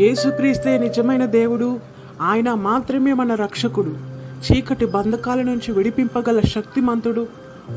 యేసుక్రీస్తే నిజమైన దేవుడు ఆయన మాత్రమే మన రక్షకుడు. చీకటి బంధకాల నుంచి విడిపింపగల శక్తిమంతుడు.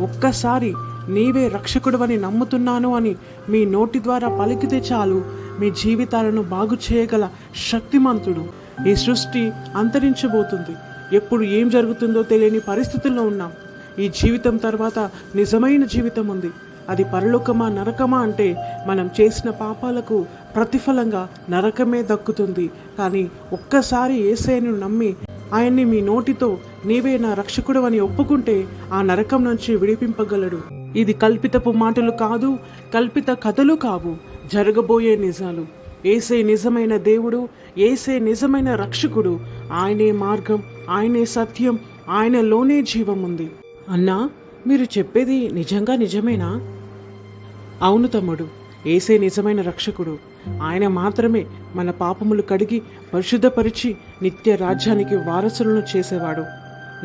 ఒక్కసారి నీవే రక్షకుడువని నమ్ముతున్నాను అని మీ నోటి ద్వారా పలికితే చాలు మీ జీవితాలను బాగు చేయగల శక్తిమంతుడు. ఈ సృష్టి అంతరించబోతుంది. ఎప్పుడు ఏం జరుగుతుందో తెలియని పరిస్థితుల్లో ఉన్నాం. ఈ జీవితం తర్వాత నిజమైన జీవితం ఉంది. అది పరలోకమా నరకమా అంటే మనం చేసిన పాపాలకు ప్రతిఫలంగా నరకమే దక్కుతుంది. కానీ ఒక్కసారి ఏసైను నమ్మి ఆయన్ని మీ నోటితో నీవే నా రక్షకుడు అని ఒప్పుకుంటే ఆ నరకం నుంచి విడిపింపగలడు. ఇది కల్పితపు మాటలు కాదు కల్పిత కథలు కావు జరగబోయే నిజాలు. ఏసే నిజమైన దేవుడు ఏసే నిజమైన రక్షకుడు ఆయనే మార్గం ఆయనే సత్యం ఆయనలోనే జీవం ఉంది అన్నా మీరు చెప్పేది నిజంగా నిజమేనా? అవును తమ్ముడు. ఏసే నిజమైన రక్షకుడు. ఆయన మాత్రమే మన పాపములు కడిగి పరిశుద్ధపరిచి నిత్య రాజ్యానికి వారసులను చేసేవాడు.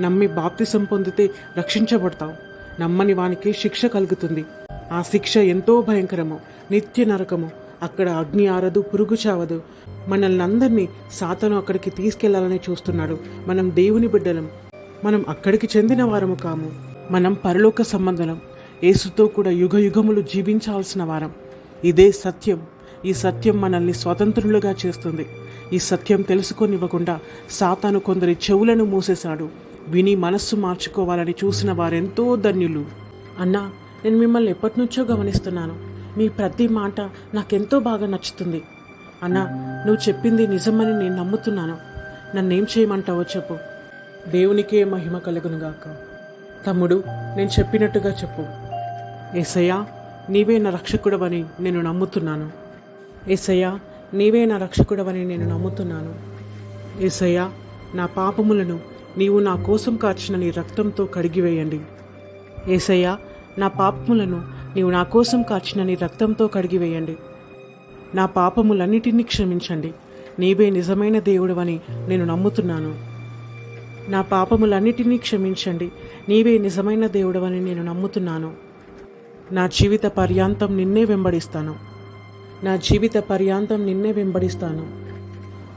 నమ్మి బాప్తిసం పొందితే రక్షించబడతావు. నమ్మని వానికి శిక్ష కలుగుతుంది. ఆ శిక్ష ఎంతో భయంకరము నిత్య నరకము. అక్కడ అగ్ని ఆరదు పురుగు చావదు. మనల్ని అందరినీ సాతను అక్కడికి తీసుకెళ్ళాలని చూస్తున్నాడు. మనం దేవుని బిడ్డలం. మనం అక్కడికి చెందిన వారము కాము. మనం పరలోక సంబంధం ఏసుతో కూడా యుగ యుగములు జీవించాల్సిన వారం. ఇదే సత్యం. ఈ సత్యం మనల్ని స్వతంత్రులుగా చేస్తుంది. ఈ సత్యం తెలుసుకొనివ్వకుండా సాతాను కొందరి చెవులను మూసేశాడు. విని మనస్సు మార్చుకోవాలని చూసిన వారెంతో ధన్యులు. అన్నా నేను మిమ్మల్ని ఎప్పటి నుంచో గమనిస్తున్నాను. మీ ప్రతి మాట నాకెంతో బాగా నచ్చుతుంది. అన్నా నువ్వు చెప్పింది నిజమని నేను నమ్ముతున్నాను. నన్నేం చేయమంటావో చెప్పు. దేవునికే మహిమ కలుగునుగాక. తమ్ముడు నేను చెప్పినట్టుగా చెప్పు. ఏసయ్యా నీవే నా రక్షకుడవని నేను నమ్ముతున్నాను. ఏసయ్య నీవే నా రక్షకుడవని నేను నమ్ముతున్నాను. ఏసయ్య నా పాపములను నీవు నా కోసం కార్చిన నీ రక్తంతో కడిగివేయండి. ఏసయ్య నా పాపములను నీవు నా కోసం కార్చిన నీ రక్తంతో కడిగివేయండి. నా పాపములన్నిటినీ క్షమించండి. నీవే నిజమైన దేవుడవని నేను నమ్ముతున్నాను. నా పాపములన్నిటినీ క్షమించండి. నీవే నిజమైన దేవుడవని నేను నమ్ముతున్నాను. నా జీవిత పర్యాంతం నిన్నే వెంబడిస్తాను. నా జీవిత పర్యాంతం నిన్నే వెంబడిస్తాను.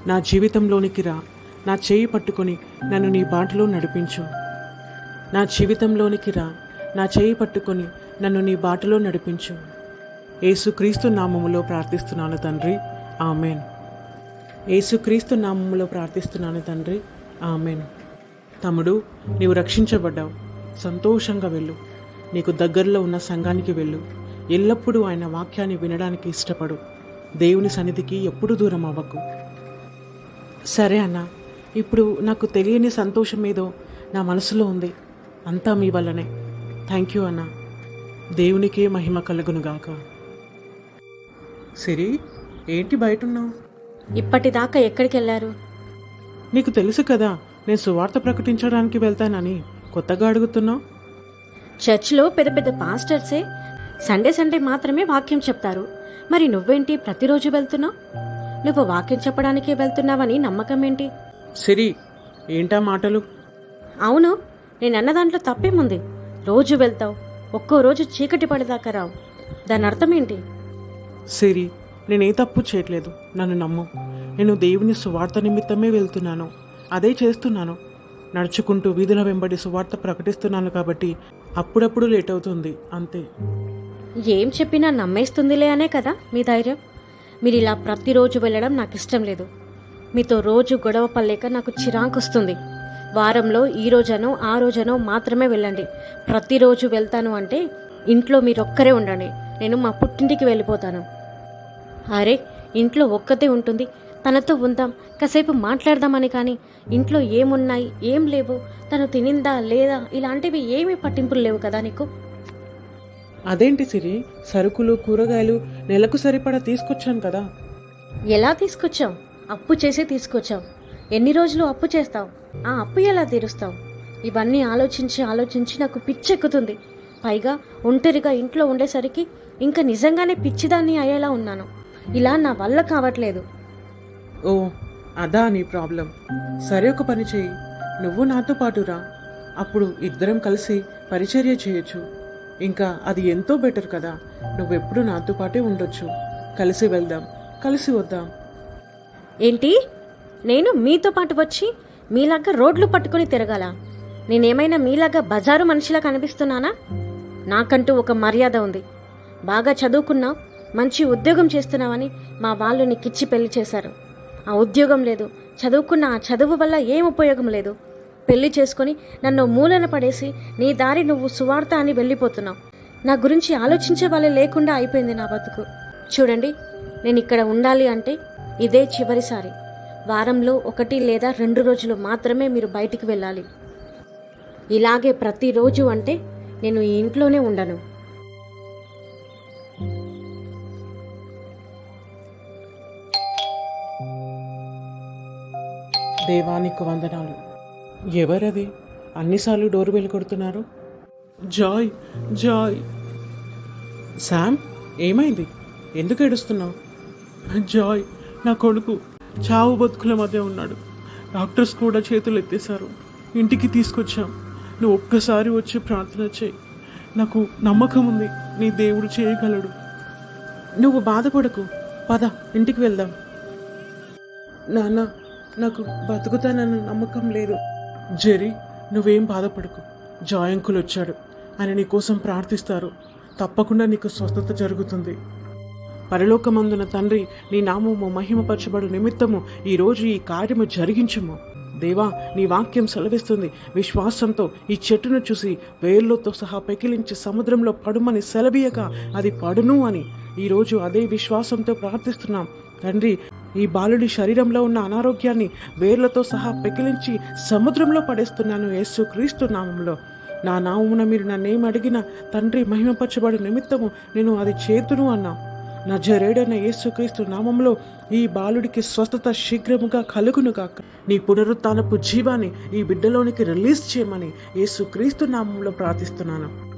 నా జీవితంలోనికి రా. నా చేయి పట్టుకొని నన్ను నీ బాటలో నడిపించు. నా జీవితంలోనికి రా. నా చేయి పట్టుకొని నన్ను నీ బాటలో నడిపించు. ఏసుక్రీస్తు నామములో ప్రార్థిస్తున్నాను తండ్రి. ఆమెన్. ఏసుక్రీస్తు నామములో ప్రార్థిస్తున్నాను తండ్రి. ఆమెన్. తమ్ముడు నీవు రక్షించబడ్డావు. సంతోషంగా వెళ్ళు. నీకు దగ్గరలో ఉన్న సంఘానికి వెళ్ళు. ఎల్లప్పుడూ ఆయన వాక్యాన్ని వినడానికి ఇష్టపడు. దేవుని సన్నిధికి ఎప్పుడు దూరం అవ్వకు. సరే అన్న ఇప్పుడు నాకు తెలియని సంతోషం ఏదో నా మనసులో ఉంది. అంతా మీ వల్లనే. థ్యాంక్ యూ అన్న. దేవునికే మహిమ కలుగునుగాక. సిరి ఏంటి బయటున్నావు? ఇప్పటిదాకా ఎక్కడికి వెళ్ళారు నీకు తెలుసు కదా నేను సువార్త ప్రకటించడానికి వెళ్తానని కొత్తగా అడుగుతున్నావు? చర్చ్లో పెద్ద పెద్ద పాస్టర్సే సండే సండే మాత్రమే వాక్యం చెప్తారు. మరి నువ్వేంటి ప్రతిరోజు వెళ్తున్నావు? నువ్వు వాక్యం చెప్పడానికే వెళ్తున్నావని నమ్మకం ఏంటి సిరి ఏంటా మాటలు? అవును నేను అన్న దాంట్లో తప్పేముంది? రోజు వెళ్తావు ఒక్కో రోజు చీకటి పడేదాకా రావు. దాని అర్థం ఏంటి సిరి నేనే తప్పు చేయట్లేదు నన్ను నమ్ము. నేను దేవుని సువార్త నిమిత్తమే వెళ్తున్నాను అదే చేస్తున్నాను. నడుచుకుంటూ వీధుల వెంబడి సువార్త ప్రకటిస్తున్నాను కాబట్టి అప్పుడప్పుడు లేట్ అవుతుంది అంతే. ఏం చెప్పినా నమ్మేస్తుందిలే అనే కదా మీ ధైర్యం. మీరు ఇలా ప్రతిరోజు వెళ్ళడం నాకు ఇష్టం లేదు. మీతో రోజు గొడవ పడలేక నాకు చిరాకు వస్తుంది. వారంలో ఈ రోజనో ఆ రోజనో మాత్రమే వెళ్ళండి. ప్రతిరోజు వెళ్తాను అంటే ఇంట్లో మీరు ఒక్కరే ఉండండి. నేను మా పుట్టింటికి వెళ్ళిపోతాను. అరే ఇంట్లో ఒక్కతే ఉంటుంది. తనతో ఉందాం కాసేపు మాట్లాడదామని కానీ. ఇంట్లో ఏమున్నాయి ఏం లేవు తను తినిందా లేదా ఇలాంటివి ఏమీ పట్టింపులు లేవు కదా నీకు? అదేంటి సిరి? సరుకులు కూరగాయలు నెలకు సరిపడా తీసుకొచ్చాను కదా. ఎలా తీసుకొచ్చావు? అప్పు చేసి తీసుకొచ్చావు. ఎన్ని రోజులు అప్పు చేస్తావు? ఆ అప్పు ఎలా తీరుస్తావు? ఇవన్నీ ఆలోచించి ఆలోచించి నాకు పిచ్చెక్కుతుంది. పైగా ఒంటరిగా ఇంట్లో ఉండేసరికి ఇంకా నిజంగానే పిచ్చిదాన్ని అయ్యేలా ఉన్నాను. ఇలా నా వల్ల కావట్లేదు. ఓ అదా నీ ప్రాబ్లం. సరే ఒక పని చేయి. నువ్వు నాతో పాటురా అప్పుడు ఇద్దరం కలిసి పరిచర్య చేయొచ్చు. ఇంకా అది ఎంతో బెటర్ కదా. నువ్వెప్పుడు నాతో పాటే ఉండొచ్చు. కలిసి వెళ్దాం. కలిసి వద్దాం. ఏంటి? నేను మీతో పాటు వచ్చి మీలాగా రోడ్లు పట్టుకొని తిరగాల? నేనేమైనా మీలాగా బజారు మనిషిలా కనిపిస్తున్నానా? నాకంటూ ఒక మర్యాద ఉంది. బాగా చదువుకున్నావు మంచి ఉద్యోగం చేస్తున్నావని మా వాళ్ళు నీకిచ్చి పెళ్ళి చేశారు. ఆ ఉద్యోగం లేదు. చదువుకున్న ఆ చదువు వల్ల ఏం ఉపయోగం లేదు. పెళ్ళి చేసుకొని నన్ను మూలన పడేసి నీ దారి నువ్వు సువార్త అని వెళ్ళిపోతున్నావు. నా గురించి ఆలోచించే వాళ్ళే లేకుండా అయిపోయింది నా బతుకు. చూడండి నేను ఇక్కడ ఉండాలి అంటే ఇదే చివరిసారి. వారంలో ఒకటి లేదా రెండు రోజులు మాత్రమే మీరు బయటికి వెళ్ళాలి. ఇలాగే ప్రతిరోజు అంటే నేను ఈ ఇంట్లోనే ఉండను. దేవానికి వందనాలు. ఎవరది? అన్నిసార్లు డోర్ బెల్ కొడుతున్నారు. Joy Joy. శామ్ ఏమైంది? ఎందుకు ఏడుస్తున్నావు? జాయ్ నా కొడుకు చావు బతుకుల మధ్య ఉన్నాడు. డాక్టర్స్ కూడా చేతులు ఎత్తేశారు. ఇంటికి తీసుకొచ్చాం. నువ్వు ఒక్కసారి వచ్చి ప్రార్థన చేయి. నాకు నమ్మకం ఉంది నీ దేవుడు చేయగలడు. నువ్వు బాధపడకు. పద ఇంటికి వెళ్దాం. నాన్న నాకు బతుకుతానన్న నమ్మకం లేదు. జెరీ నువ్వేం బాధపడకు. జాయంకులు వచ్చాడు ఆయన నీకోసం ప్రార్థిస్తారు. తప్పకుండా నీకు స్వస్థత జరుగుతుంది. పరలోకమందున తండ్రి నీ నామము మహిమపరచబడు నిమిత్తము ఈ రోజు ఈ కార్యము జరిగించుము. దేవా నీ వాక్యం సెలవిస్తుంది. విశ్వాసంతో ఈ చెట్టును చూసి వేర్లతో సహా పెకిలించి సముద్రంలో పడుమని సెలవీయక అది పడును అని. ఈ రోజు అదే విశ్వాసంతో ప్రార్థిస్తున్నాం. తండ్రి ఈ బాలుడి శరీరంలో ఉన్న అనారోగ్యాన్ని వేర్లతో సహా పెకిలించి సముద్రంలో పడేస్తున్నాను యేసు క్రీస్తు నామంలో. నా నామమున మీరు నన్నేం అడిగిన తండ్రి మహిమపరచబడి నిమిత్తము నేను అది చేతును అన్నా. నా జరేడైన యేసుక్రీస్తు నామంలో ఈ బాలుడికి స్వస్థత శీఘ్రముగా కలుగును కాక నీ పునరుత్నపు జీవాన్ని ఈ బిడ్డలోనికి రిలీజ్ చేయమని యేసుక్రీస్తు నామంలో ప్రార్థిస్తున్నాను.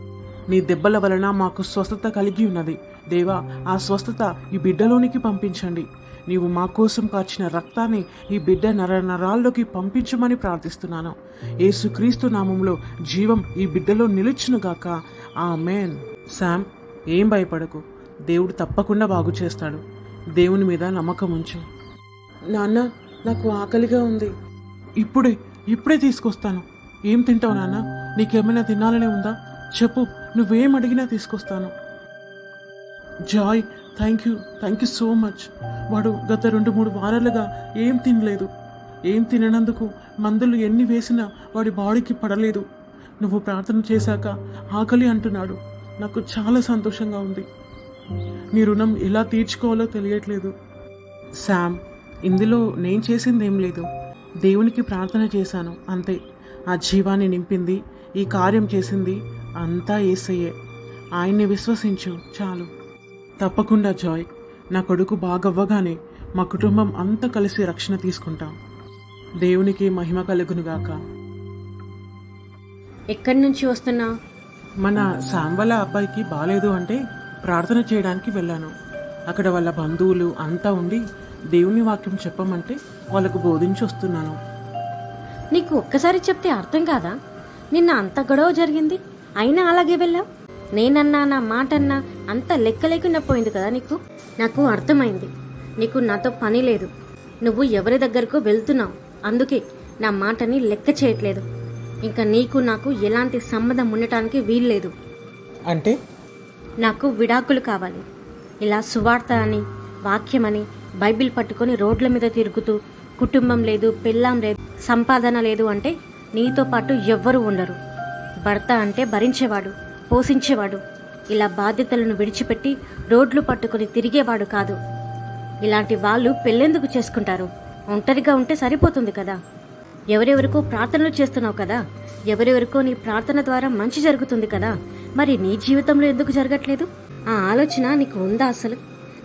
నీ దెబ్బల వలన మాకు స్వస్థత కలిగి ఉన్నది. దేవా ఆ స్వస్థత ఈ బిడ్డలోనికి పంపించండి. నీవు మా కోసం కాచిన రక్తాన్ని ఈ బిడ్డ నర నరాల్లోకి పంపించమని ప్రార్థిస్తున్నాను. ఏసుక్రీస్తు నామంలో జీవం ఈ బిడ్డలో నిలుచునుగాక ఆ మేన్ శామ్ ఏం భయపడకు. దేవుడు తప్పకుండా బాగు చేస్తాడు. దేవుని మీద నమ్మకం ఉంచు. నాన్న నాకు ఆకలిగా ఉంది. ఇప్పుడే ఇప్పుడే తీసుకొస్తాను. ఏం తింటావు నాన్న? నీకేమైనా తినాలనే ఉందా? చెప్పు నువ్వేం అడిగినా తీసుకొస్తాను. Joy thank you thank you so much వాడు గత రెండు మూడు వారాలుగా ఏం తినలేదు. ఏం తిననందుకు మందులు ఎన్ని వేసినా వాడి బాడీకి పడలేదు. నువ్వు ప్రార్థన చేశాక ఆకలి అంటున్నాడు. నాకు చాలా సంతోషంగా ఉంది. నీ రుణం ఎలా తీర్చుకోవాలో తెలియట్లేదు. శామ్ ఇందులో నేను చేసింది ఏం లేదు. దేవునికి ప్రార్థన చేశాను అంతే. ఆ జీవాన్ని నింపింది ఈ కార్యం చేసింది అంతా ఏసయ్యే. ఆయన్ని విశ్వసించు చాలు. తప్పకుండా జాయ్. నా కొడుకు బాగవ్వగానే మా కుటుంబం అంతా కలిసి రక్షణ తీసుకుంటాం. దేవునికి మహిమ కలుగునుగాక ఎక్కడి నుంచి వస్తున్నా? మన శాంబల అబ్బాయికి బాలేదు అంటే ప్రార్థన చేయడానికి వెళ్ళాను. అక్కడ వాళ్ళ బంధువులు అంతా ఉండి దేవుని వాక్యం చెప్పమంటే వాళ్ళకు బోధించి వస్తున్నాను. నీకు ఒక్కసారి చెప్తే అర్థం కాదా? నిన్న అంత గొడవ జరిగింది. అయినా అలాగే వెళ్ళావు? నేనన్నా నా మాటన్నా అంత లెక్క లేకుండా పోయింది కదా నీకు? నాకు అర్థమైంది. నీకు నాతో పని లేదు. నువ్వు ఎవరి దగ్గరకు వెళ్తున్నావు. అందుకే నా మాటని లెక్క చేయట్లేదు. ఇంకా నీకు నాకు ఎలాంటి సంబంధం ఉండటానికి వీల్లేదు. అంటే? నాకు విడాకులు కావాలి. ఇలా సువార్త అని వాక్యమని బైబిల్ పట్టుకొని రోడ్ల మీద తిరుగుతూ కుటుంబం లేదు పెళ్ళాం లేదు సంపాదన లేదు అంటే నీతో పాటు ఎవ్వరూ ఉండరు. భర్త అంటే భరించేవాడు పోషించేవాడు. ఇలా బాధ్యతలను విడిచిపెట్టి రోడ్లు పట్టుకొని తిరిగేవాడు కాదు. ఇలాంటి వాళ్ళు పెళ్ళెందుకు చేసుకుంటారు? ఒంటరిగా ఉంటే సరిపోతుంది కదా. ఎవరెవరికో ప్రార్థనలు చేస్తున్నావు కదా. ఎవరెవరికో నీ ప్రార్థన ద్వారా మంచి జరుగుతుంది కదా. మరి నీ జీవితంలో ఎందుకు జరగట్లేదు? ఆ ఆలోచన నీకు ఉందా అసలు?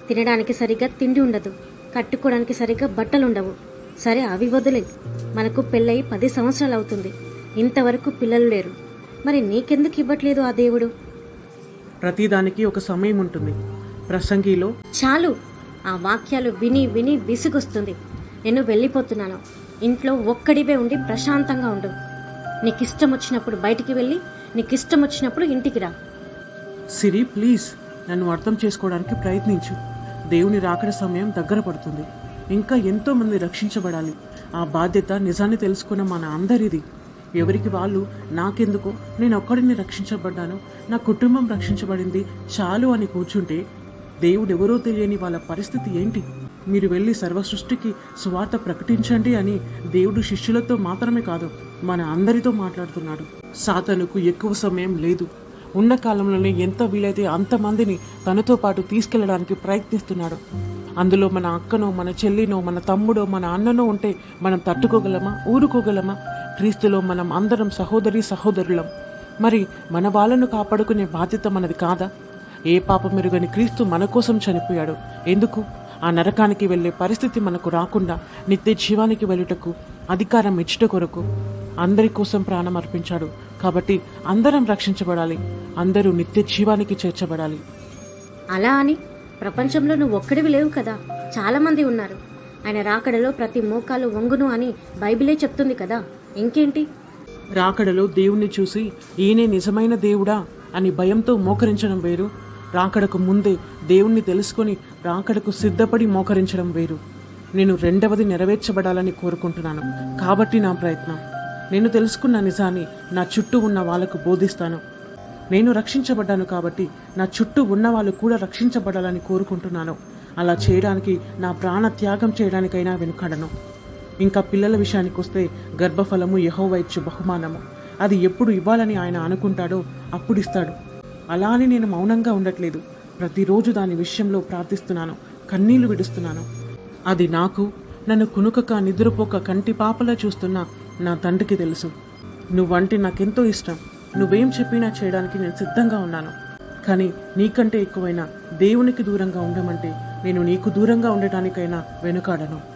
తినడానికి సరిగ్గా తిండి ఉండదు. కట్టుకోవడానికి సరిగ్గా బట్టలుండవు సరే అవి వదిలే. మనకు పెళ్ళై పది సంవత్సరాలు అవుతుంది. ఇంతవరకు పిల్లలు లేరు. మరి నీకెందుకు ఇవ్వట్లేదు ఆ దేవుడు? ప్రతిదానికి ఒక సమయం ఉంటుంది. ప్రసంగిలో చాలు. ఆ వాక్యాలు విని విని విసుగొస్తుంది. నేను వెళ్ళిపోతున్నాను. ఇంట్లో ఒక్కడివే ఉండి ప్రశాంతంగా ఉండు. నీకు ఇష్టం వచ్చినప్పుడు బయటికి వెళ్ళి నీకు ఇష్టం వచ్చినప్పుడు ఇంటికి రా. సిరి ప్లీజ్ నన్ను అర్థం చేసుకోవడానికి ప్రయత్నించు. దేవుని రాకడ సమయం దగ్గర పడుతుంది. ఇంకా ఎంతో మంది రక్షించబడాలి. ఆ బాధ్యత నిజాన్ని తెలుసుకున్న మన అందరిది. ఎవరికి వాళ్ళు నాకెందుకు? నేను ఒక్కడిని రక్షించబడ్డాను. నా కుటుంబం రక్షించబడింది. చాలు అని కూర్చుంటే దేవుడు ఎవరో తెలియని వాళ్ళ పరిస్థితి ఏంటి? మీరు వెళ్ళి సర్వ సృష్టికి సువార్త ప్రకటించండి అని దేవుడు శిష్యులతో మాత్రమే కాదు మన అందరితో మాట్లాడుతున్నాడు. సాతనుకు ఎక్కువ సమయం లేదు. ఉన్న కాలంలోనే ఎంత వీలైతే అంతమందిని తనతో పాటు తీసుకెళ్ళడానికి ప్రయత్నిస్తున్నాడు. అందులో మన అక్కనో మన చెల్లినో మన తమ్ముడో మన అన్ననో ఉంటే మనం తట్టుకోగలమా? ఊరుకోగలమా? క్రీస్తులో మనం అందరం సహోదరి సహోదరులం. మరి మన వాళ్ళను కాపాడుకునే బాధ్యత మనది కాదా? ఏ పాప మెరుగని క్రీస్తు మన కోసం చనిపోయాడు. ఎందుకు? ఆ నరకానికి వెళ్ళే పరిస్థితి మనకు రాకుండా నిత్య జీవానికి వెళ్ళుటకు అధికారం ఇచ్చుట కొరకు అందరి కోసం ప్రాణం అర్పించాడు. కాబట్టి అందరం రక్షించబడాలి. అందరూ నిత్య జీవానికి చేర్చబడాలి. అలా అని ప్రపంచంలో నువ్వు ఒక్కడివి లేవు కదా. చాలా మంది ఉన్నారు. ఆయన రాకడలో ప్రతి మోకాలు వంగును అని బైబిలే చెప్తుంది కదా. ఇంకేంటి? రాకడలో దేవుణ్ణి చూసి ఈయనే నిజమైన దేవుడా? అని భయంతో మోకరించడం వేరు. రాకడకు ముందే దేవుణ్ణి తెలుసుకొని రాకడకు సిద్ధపడి మోకరించడం వేరు. నేను రెండవది నెరవేర్చబడాలని కోరుకుంటున్నాను. కాబట్టి నా ప్రయత్నం. నేను తెలుసుకున్న నిజాన్ని నా చుట్టూ ఉన్న వాళ్ళకు బోధిస్తాను. నేను రక్షించబడ్డాను కాబట్టి నా చుట్టూ ఉన్న వాళ్ళు కూడా రక్షించబడాలని కోరుకుంటున్నాను. అలా చేయడానికి నా ప్రాణ త్యాగం చేయడానికైనా వెనుకడను. ఇంకా పిల్లల విషయానికి వస్తే గర్భఫలము యహోవా బహుమానము. అది ఎప్పుడు ఇవ్వాలని ఆయన అనుకుంటాడో అప్పుడు ఇస్తాడు. అలా అని నేను మౌనంగా ఉండట్లేదు. ప్రతిరోజు దాని విషయంలో ప్రార్థిస్తున్నాను. కన్నీళ్ళు విడుస్తున్నాను. అది నాకు నన్ను కునుకక నిద్రపోక కంటి పాపలా చూస్తున్న నా తండ్రికి తెలుసు. నువ్వంటే నాకెంతో ఇష్టం. నువ్వేం చెప్పినా చేయడానికి నేను సిద్ధంగా ఉన్నాను. కానీ నీకంటే ఎక్కువైనా దేవునికి దూరంగా ఉండమంటే నేను నీకు దూరంగా ఉండటానికైనా వెనుకాడను.